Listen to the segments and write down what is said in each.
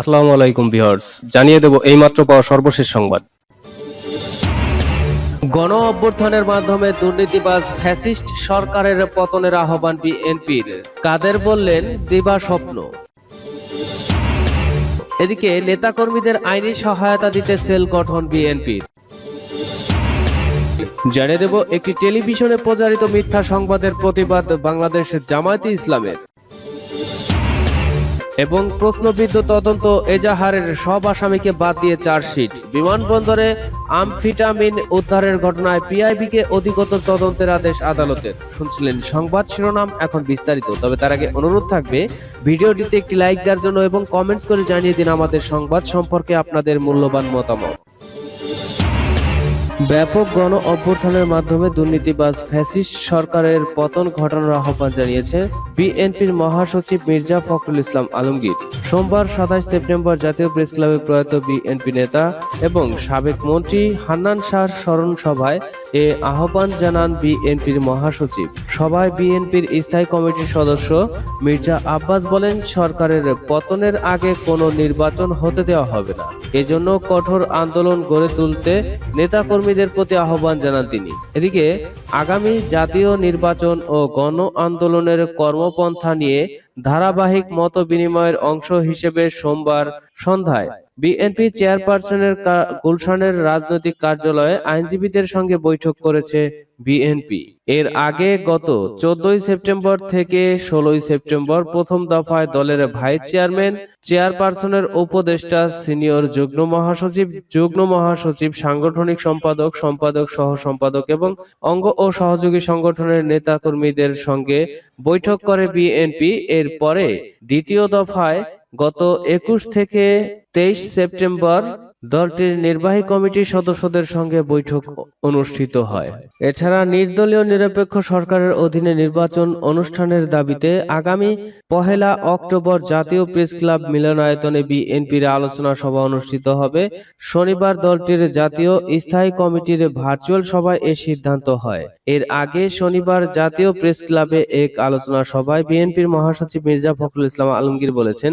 আসসালামু আলাইকুম ভিউয়ার্স, জানিয়ে দেব এইমাত্র পাওয়া সর্বশেষ সংবাদ। গণ অভ্যুত্থানের মাধ্যমে দুর্নীতিবাজ ফ্যাসিস্ট সরকারের পতনের আহ্বান বিএনপির। কাদের বললেন, দিবা স্বপ্ন। এদিকে নেতাকর্মীদের আইনি সহায়তা দিতে সেল গঠন বিএনপির। জানিয়ে দেব একটি টেলিভিশনে প্রচারিত মিথ্যা সংবাদের প্রতিবাদ বাংলাদেশ জামায়াতে ইসলামের। এবং প্রশ্নবিদ্ধ তদন্ত এজাহারের সব আসামিকে বাদ দিয়ে চার্জশিট। বিমানবন্দরে আমফিটামিন উদ্ধারের ঘটনায় পিআইবিকে অধিকতর তদন্তের আদেশ আদালতের। শুনছিলেন সংবাদ শিরোনাম এখন বিস্তারিত, তবে তার আগে অনুরোধ থাকবে, ভিডিওটিতে একটি লাইক দেওয়ার জন্য এবং কমেন্টস করে জানিয়ে দিন আমাদের সংবাদ সম্পর্কে আপনাদের মূল্যবান মতামত। ব্যাপক গণ অভ্যুত্থানের মাধ্যমে দুর্নীতিবাজ ফ্যাসিস্ট সরকারের পতন ঘটানোর আহ্বান জানিয়েছে বিএনপির মহাসচিব মির্জা ফখরুল ইসলাম আলমগীর। সোমবার সাতাশ সেপ্টেম্বর জাতীয় প্রেস ক্লাবে প্রয়াত বিএনপি নেতা এবং সাবেক মন্ত্রী হান্নান শাহ স্মরণ সভায় এ আহ্বান জানান বিএনপির মহাসচিব। সভায় বিএনপির স্থায়ী কমিটির সদস্য মির্জা আব্বাস বলেন, সরকারের পতনের আগে কোনো নির্বাচন হতে দেওয়া হবে না। এজন্য কঠোর আন্দোলন গড়ে তুলতে নেতাকর্মীদের প্রতি আহ্বান জানান তিনি। এদিকে, আগামী জাতীয় নির্বাচন ও গণ আন্দোলনের কর্মপন্থা নিয়ে ধারাবাহিক মত বিনিময়ের অংশ হিসেবে সোমবার সন্ধ্যায় বিএনপি চেয়ারপারসনের গুলশানের রাজনৈতিক কার্যালয়ে আইনজীবীদের সঙ্গে বৈঠক করেছে বিএনপি এর আগে গত চোদ্দই সেপ্টেম্বর থেকে ষোলোই সেপ্টেম্বর প্রথম দফায় দলের ভাইস চেয়ারম্যান চেয়ারপারসনের উপদেষ্টা সিনিয়র যুগ্ম মহাসচিব যুগ্ম মহাসচিব সাংগঠনিক সম্পাদক সম্পাদক সহ সম্পাদক এবং অঙ্গ ও সহযোগী সংগঠনের নেতাকর্মীদের সঙ্গে বৈঠক করে বিএনপি এর পরে দ্বিতীয় দফায় গত একুশ থেকে তেইশ সেপ্টেম্বর দলটির নির্বাহী কমিটির সদস্যদের সঙ্গে বৈঠক অনুষ্ঠিত হয়। এছাড়া নির্দলীয় নিরপেক্ষ সরকারের অধীনে নির্বাচন অনুষ্ঠানের দাবিতে আগামী পহেলা অক্টোবর জাতীয় প্রেস ক্লাব মিলনায়তনে বিএনপির আলোচনা সভা অনুষ্ঠিত হবে। শনিবার দলটির জাতীয় স্থায়ী কমিটির ভার্চুয়াল সভায় এ সিদ্ধান্ত হয়। এর আগে শনিবার জাতীয় প্রেস ক্লাবে এক আলোচনা সভায় বিএনপির মহাসচিব মির্জা ফখরুল ইসলাম আলমগীর বলেছেন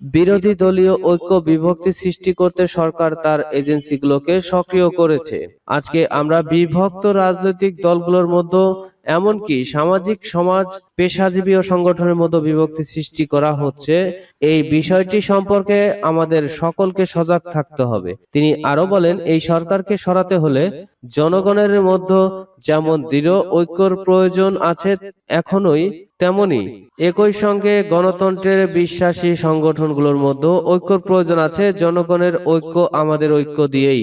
বিরোধী দলীয় ঐক্য বিভক্তি সৃষ্টি করতে সরকার তার এজেন্সিগুলোকে সক্রিয় করেছে। আজকে আমরা বিভক্ত রাজনৈতিক দলগুলোর মধ্যে, এমনকি সামাজিক সমাজ, পেশাজীবী ও সংগঠনের মধ্যে বিভক্তি সৃষ্টি করা হচ্ছে। এই বিষয়টি সম্পর্কে আমাদের সকলকে সজাগ থাকতে হবে। তিনি আরও বলেন, এই সরকারকে সরাতে হলে জনগণের মধ্যে যেমন দৃঢ় ঐক্যর প্রয়োজন আছে, এখনোই তেমনি একই সঙ্গে গণতন্ত্রের বিশ্বাসী সংগঠনগুলোর মধ্যে ঐক্যর প্রয়োজন আছে, জনগণের ঐক্য আমাদের ঐক্য দিয়েই।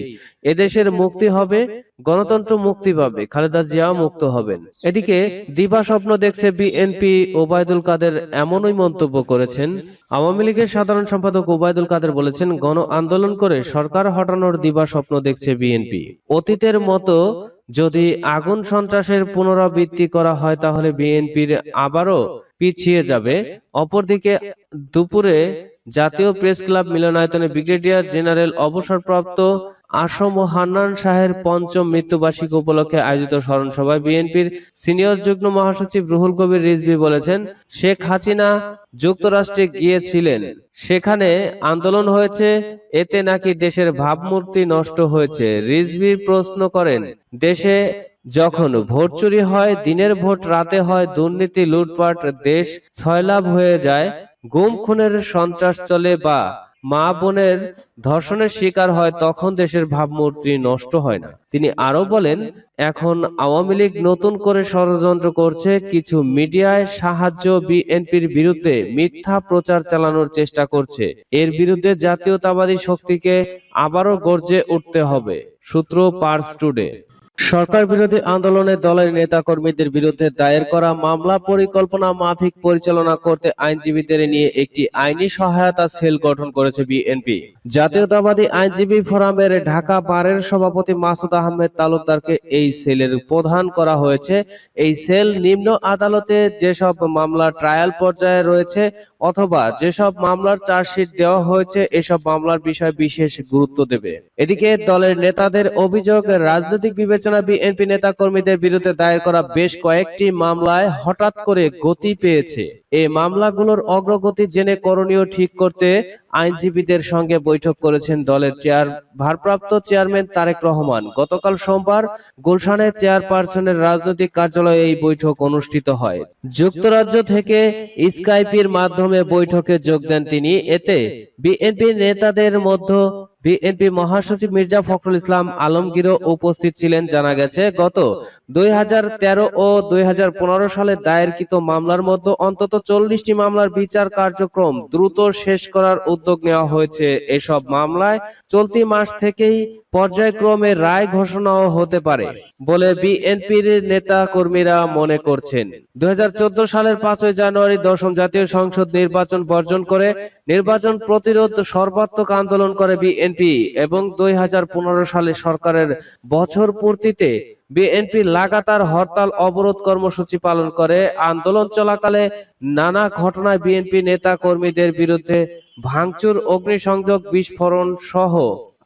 এদেশের মুক্তি হবে, গণতন্ত্র মুক্তি পাবে, খালেদা জিয়া মুক্ত হবেন। এদিকে দিবা স্বপ্ন দেখছে বিএনপি ওবায়দুল কাদের এমনই মন্তব্য করেছেন। আওয়ামী লীগের সাধারণ সম্পাদক ওবায়দুল কাদের বলেছেন, গণ আন্দোলন করে সরকার হটানোর দিবা স্বপ্ন দেখছে বিএনপি। অতীতের মতো যদি আগুন সন্ত্রাসের পুনরাবৃত্তি করা হয়, তাহলে বিএনপির আবারও পিছিয়ে যাবে। অপরদিকে দুপুরে জাতীয় প্রেস ক্লাব মিলনায়তনে ব্রিগেডিয়ার জেনারেল অবসরপ্রাপ্ত আসম হান্নান শাহের পঞ্চম মৃত্যুবার্ষিকী উপলক্ষে আয়োজিত স্মরণ সভায় বিএনপির সিনিয়র যুগ্ম মহাসচিব রুহুল কবির রিজভি বলেছেন, শেখ হাসিনা যুক্তরাষ্ট্রে গিয়েছিলেন। সেখানে আন্দোলন হয়েছে, এতে নাকি দেশের ভাবমূর্তি নষ্ট হয়েছে। রিজভি প্রশ্ন করেন, দেশে যখন ভোট চুরি হয়, দিনের ভোট রাতে হয়, দুর্নীতি, লুটপাট, দেশ ছয়লাভ হয়ে যায় গুম খুনের সন্ত্রাস চলে বা মা বোনের ধর্ষণের শিকার হয়, তখন দেশের ভাবমূর্তি নষ্ট হয় না। তিনি আরও বলেন, এখন আওয়ামী লীগ নতুন করে ষড়যন্ত্র করছে, কিছু মিডিয়ায় সাহায্য বিএনপির বিরুদ্ধে মিথ্যা প্রচার চালানোর চেষ্টা করছে। এর বিরুদ্ধে জাতীয়তাবাদী শক্তিকে আবারও গর্জে উঠতে হবে, সূত্র পার্স টুডে। সরকার বিরোধী আন্দোলনে দলের নেতা কর্মীদের বিরুদ্ধে দায়ের করা মামলা পরিকল্পনা মাফিক পরিচালনা করতে আইনজীবীদের নিয়ে একটি আইনি সহায়তা সেল গঠন করেছে বিএনপি। জাতীয়তাবাদী আইনজীবী ফোরামের ঢাকা বারের সভাপতি মাসুদ আহমেদ তালুকদারকে এই সেলের প্রধান করা হয়েছে। এই সেল নিম্ন আদালতে যেসব মামলা ট্রায়াল পর্যায়ে রয়েছে অথবা যেসব মামলার চার্জশিট দেওয়া হয়েছে, এসব মামলার বিষয়ে বিশেষ গুরুত্ব দেবে। এদিকে দলের নেতাদের অভিযোগ, রাজনৈতিক বিবেচনা বিবেচনা বিএনপি নেতা কর্মীদের বিরুদ্ধে দায়ের করা বেশ কয়েকটি মামলায় হঠাৎ করে গতি পেয়েছে। এই মামলাগুলোর অগ্রগতি জেনে করণীয় ঠিক করতে আইনজীবীদের সঙ্গে বৈঠক করেছেন দলের চেয়ার, ভারপ্রাপ্ত চেয়ারম্যান তারেক রহমান। গতকাল সোমবার গুলশানের চেয়ারপারসনের রাজনৈতিক কার্যালয়ে এই বৈঠক অনুষ্ঠিত হয়। যুক্তরাজ্য থেকে স্কাইপির মাধ্যমে বৈঠকে যোগ দেন তিনি। এতে বিএনপি নেতাদের মধ্যে বিএনপি মহাসচিব মির্জা ফখরুল ইসলাম আলমগীরও উপস্থিত ছিলেন, জানা গেছে গত দুই হাজার তেরো ও দুই হাজার পনেরো সালে দায়েরকৃত মামলার মধ্যে অন্তত চল্লিশটি মামলার বিচার কার্যক্রম দ্রুত শেষ করার উদ্যোগ নেওয়া হয়েছে। এসব মামলায় চলতি মাস থেকেই পর্যায়ক্রমে রায় ঘোষণাও হতে পারে বলে বিএনপির নেতা কর্মীরা মনে করছেন। দুই হাজার চোদ্দ সালের পাঁচই জানুয়ারি দশম জাতীয় সংসদ নির্বাচন বর্জন করে নির্বাচন প্রতিরোধ সর্বাত্মক আন্দোলন করে বিএনপি এবং দুই হাজার পনেরো সালে সরকারের বছর পূর্তিতে বিএনপি লাগাতার হরতাল অবরোধ কর্মসূচি পালন করে। আন্দোলন চলাকালে নানা ঘটনায় বিএনপি নেতা কর্মীদের বিরুদ্ধে ভাঙচুর, অগ্নিসংযোগ, বিস্ফোরণ সহ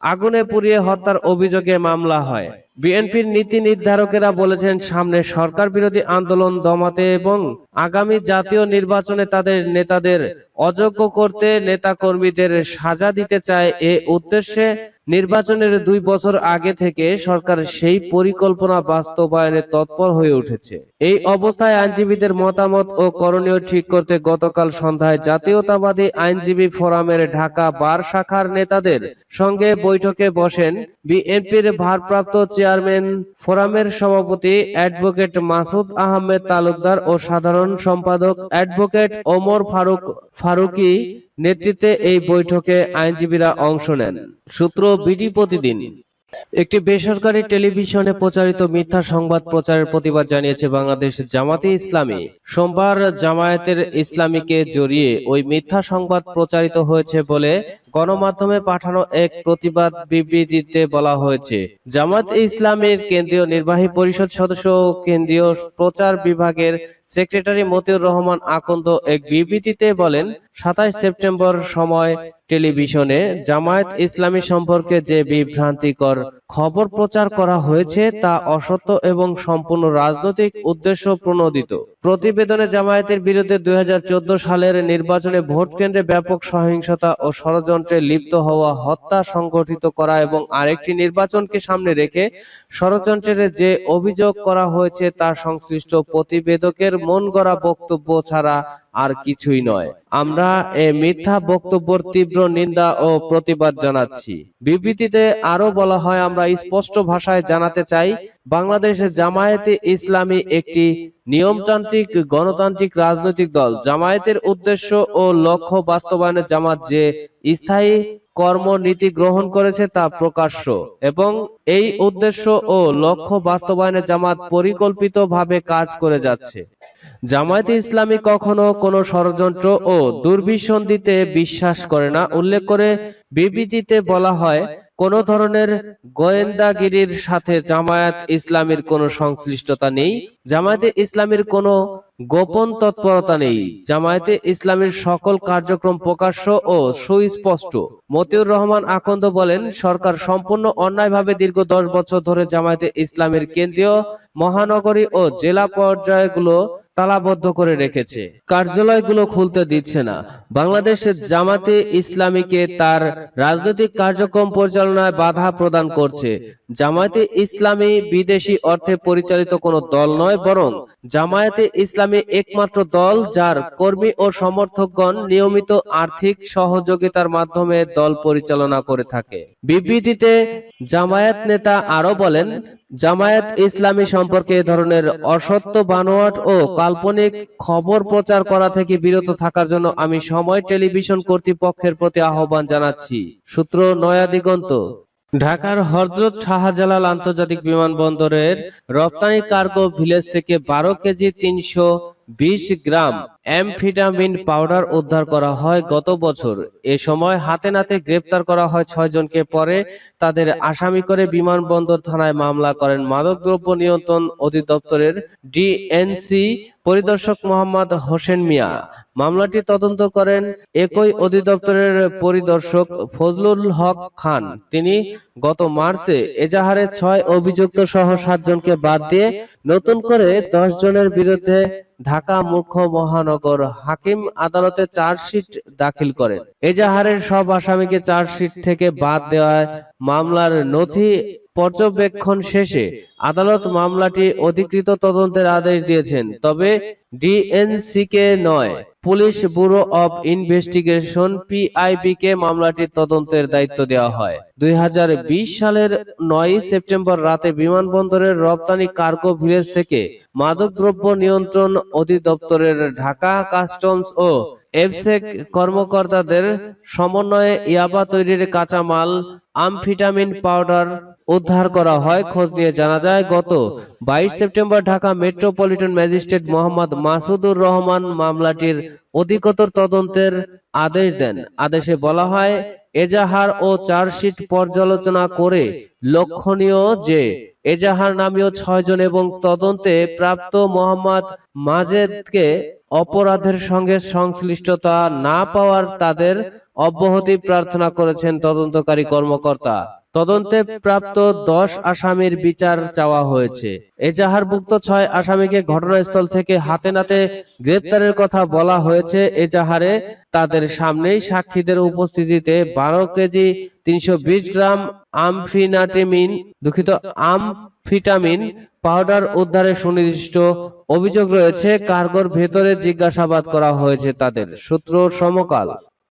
আগুনে পুড়িয়ে হত্যার অভিযোগে মামলা হয়। বিএনপির নীতি নির্ধারকেরা বলেছেন, সামনে সরকার বিরোধী আন্দোলন দমাতে এবং আগামী জাতীয় নির্বাচনে তাদের নেতাদের অযোগ্য করতে নেতা কর্মীদের সাজা দিতে চায়। এ উদ্দেশ্যে নির্বাচনের দুই বছর আগে থেকে সরকার সেই পরিকল্পনা বাস্তবায়নে তৎপর হয়ে উঠেছে। এই অবস্থায় আইনজীবীদের মতামত ও করণীয় ঠিক করতে গতকাল সন্ধ্যায় জাতীয়তাবাদী আইনজীবী ফোরামের ঢাকা বার শাখার নেতাদের সঙ্গে বৈঠকে বসেন বিএনপির ভারপ্রাপ্ত চেয়ারম্যান ফোরামের সভাপতি অ্যাডভোকেট মাসুদ আহমেদ তালুকদার ও সাধারণ সম্পাদক অ্যাডভোকেট ওমর ফারুক ফারুকি নেতৃত্বে এই বৈঠকে আইনজীবীরা অংশ নেন। সূত্র বিডি প্রতিদিন। একটি বেসরকারি টেলিভিশনে প্রচারিত মিথ্যা সংবাদ প্রচারের প্রতিবাদ জানিয়েছে বাংলাদেশ জামাতে ইসলামী। সোমবার জামায়াতের ইসলামীকে জড়িয়ে ওই মিথ্যা সংবাদ প্রচারিত হয়েছে বলে গণমাধ্যমে পাঠানো এক প্রতিবাদ বিবৃতিতে বলা হয়েছে। জামাত ইসলামের কেন্দ্রীয় নির্বাহী পরিষদ সদস্য কেন্দ্রীয় প্রচার বিভাগের সেক্রেটারি মতিউর রহমান আকন্দ এক বিবৃতিতে বলেন, সাতাশ সেপ্টেম্বর সময় টেলিভিশনে জামায়াত ইসলামী সম্পর্কে যে বিভ্রান্তিকর খবর প্রচার করা হয়েছে তা অসত্য এবং সম্পূর্ণ রাজনৈতিক উদ্দেশ্য প্রণোদিত। প্রতিবেদনে জামায়াতের বিরুদ্ধে দুই সালের নির্বাচনে ভোট কেন্দ্রে ব্যাপক সহিংসতা ও ষড়যন্ত্রে লিপ্ত হওয়া, হত্যা সংগঠিত করা এবং আরেকটি নির্বাচনকে সামনে রেখে ষড়যন্ত্রের যে অভিযোগ করা হয়েছে তা সংশ্লিষ্ট প্রতিবেদকের মন গড়া বক্তব্য ছাড়া আর কিছুই নয়। আমরা এ মিথ্যা বক্তব্যের তীব্র নিন্দা ও প্রতিবাদ জানাচ্ছি। বিবৃতিতে আরও বলা হয়, আমরা স্পষ্ট ভাষায় জানাতে চাই, বাংলাদেশের জামায়াতে ইসলামী একটি নিয়মতান্ত্রিক, গণতান্ত্রিক রাজনৈতিক দল। জামায়াতের উদ্দেশ্য ও লক্ষ্য বাস্তবায়নে জামাত যে স্থায়ী কর্মনীতি গ্রহণ করেছে তা প্রকাশ্য এবং এই উদ্দেশ্য ও লক্ষ্য বাস্তবায়নে জামাত পরিকল্পিতভাবে কাজ করে যাচ্ছে। জামায়াতে ইসলামী কখনো কোনো ষড়যন্ত্র ও দুর্বিসন্ধিতে বিশ্বাস করে না। উল্লেখ করে বিবৃতিতে বলা হয় কোন ধরনের গোয়েন্দাগিরির সাথে জামায়াত ইসলামীর কোনো সংশ্লিষ্টতা নেই, জামায়াতে ইসলামীর কোনো গোপন তৎপরতা নেই। জামায়াতে ইসলামীর সকল কার্যক্রম প্রকাশ্য ও সুস্পষ্ট। মতিউর রহমান আকন্দ বলেন, সরকার সম্পূর্ণ অন্যায়ভাবে দীর্ঘ দশ বছর ধরে জামায়াতে ইসলামের কেন্দ্রীয় মহানগরী ও জেলা পর্যায়গুলো তালাবদ্ধ করে রেখেছে। কার্যালয়গুলো খুলতে দিচ্ছে না। বাংলাদেশের জামাতে ইসলামীকে তার রাজনৈতিক কার্যক্রম পরিচালনায় বাধা প্রদান করছে। জামায়াতে ইসলামী বিদেশি অর্থে পরিচালিত কোনো দল নয়, বরং জামায়াতে ইসলামী একমাত্র দল যার কর্মী ও সমর্থকগণ নিয়মিত আর্থিক সহযোগিতার মাধ্যমে দল পরিচালনা করে থাকে। বিবৃতিতে জামায়াত নেতা আরও বলেন জামায়াত ইসলামী সম্পর্কে এ ধরনের অসত্য বানোয়াট ও কাল্পনিক খবর প্রচার করা থেকে বিরত থাকার জন্য আমি সময় টেলিভিশন কর্তৃপক্ষের প্রতি আহ্বান জানাচ্ছি। সূত্র নয়া দিগন্ত। ঢাকার হজরত শাহজালাল আন্তর্জাতিক বিমানবন্দরের রপ্তানি কার্গো ভিলেজ থেকে বারো কেজি তিনশো বিশ গ্রাম অ্যামফিটামিন পাউডার উদ্ধার করা হয় গত বছর। এ সময় হাতে নাতে গ্রেপ্তার করা হয় ছয় জনকে পরে তাদের আসামি করে বিমানবন্দর থানায় মামলা করেন মাদকদ্রব্য নিয়ন্ত্রণ অধিদপ্তরের ডিএনসি পরিদর্শক মোহাম্মদ হোসেন মিয়া। মামলাটি তদন্ত করেন একই অধিদপ্তরের পরিদর্শক ফজলুল হক খান। তিনি গত মার্চে এজাহারে ছয় অভিযুক্ত সহ সাতজনকে বাদ দিয়ে নতুন করে দশ জনের বিরুদ্ধে ঢাকা মুখ্য মহানগর হাকিম আদালতে চার্জশিট দাখিল করেন। এজাহারের সব আসামিকে চার্জশিট থেকে বাদ দেওয়ায় মামলার নথি পর্যবেক্ষণ শেষে আদালত মামলাটি অধিকৃত তদন্তের আদেশ দিয়েছেন, তবে ডিএনসিকে নয়, police bureau of investigation PIB কে মামলাটির তদন্তের দায়িত্ব দেওয়া হয়। দুই হাজার বিশ সালের নয় সেপ্টেম্বর রাতে বিমানবন্দরের রপ্তানি কার্গো ভিলেজ থেকে মাদকদ্রব্য নিয়ন্ত্রণ অধিদপ্তরের ঢাকা কাস্টমস ও এফসেক কর্মকর্তাদের সমন্বয়ে ইয়াবা তৈরির কাঁচামাল আমফিটামিন পাউডার উদ্ধার করা হয় খোঁজ নিয়ে জানা যায় গত বাইশ September Dhaka metropolitan magistrate Mohammad Masudur Rahman মামলাটির অধিকতর তদন্তের আদেশ দেন। আদেশে বলা হয় এজাহার ও চার্জশিট পর্যালোচনা করে লক্ষণীয় যে এজাহার নামীয় ছয়জন এবং তদন্তে প্রাপ্ত মোহাম্মদ মাজেদকে অপরাধের সঙ্গে সংশ্লিষ্টতা না পাওয়ার তাদের অব্যাহতি প্রার্থনা করেছেন তদন্তকারী কর্মকর্তা। তদন্তে প্রাপ্ত দশ আসামির বিচার চাওয়া হয়েছে। এজাহারভুক্ত ছয় আসামিকে ঘটনাস্থল থেকে হাতে নাতে গ্রেপ্তারের কথা বলা হয়েছে এজাহারে। তাদের সামনেই সাক্ষীদের উপস্থিতিতে বারো কেজি তিনশো বিশ গ্রাম আমফিনাটিমিন, দুঃখিত, আমফিটামিন পাউডার উদ্ধারের সুনির্দিষ্ট অভিযোগ রয়েছে। কার্গোর ভেতরে জিজ্ঞাসাবাদ করা হয়েছে তাদের। সূত্র সমকাল।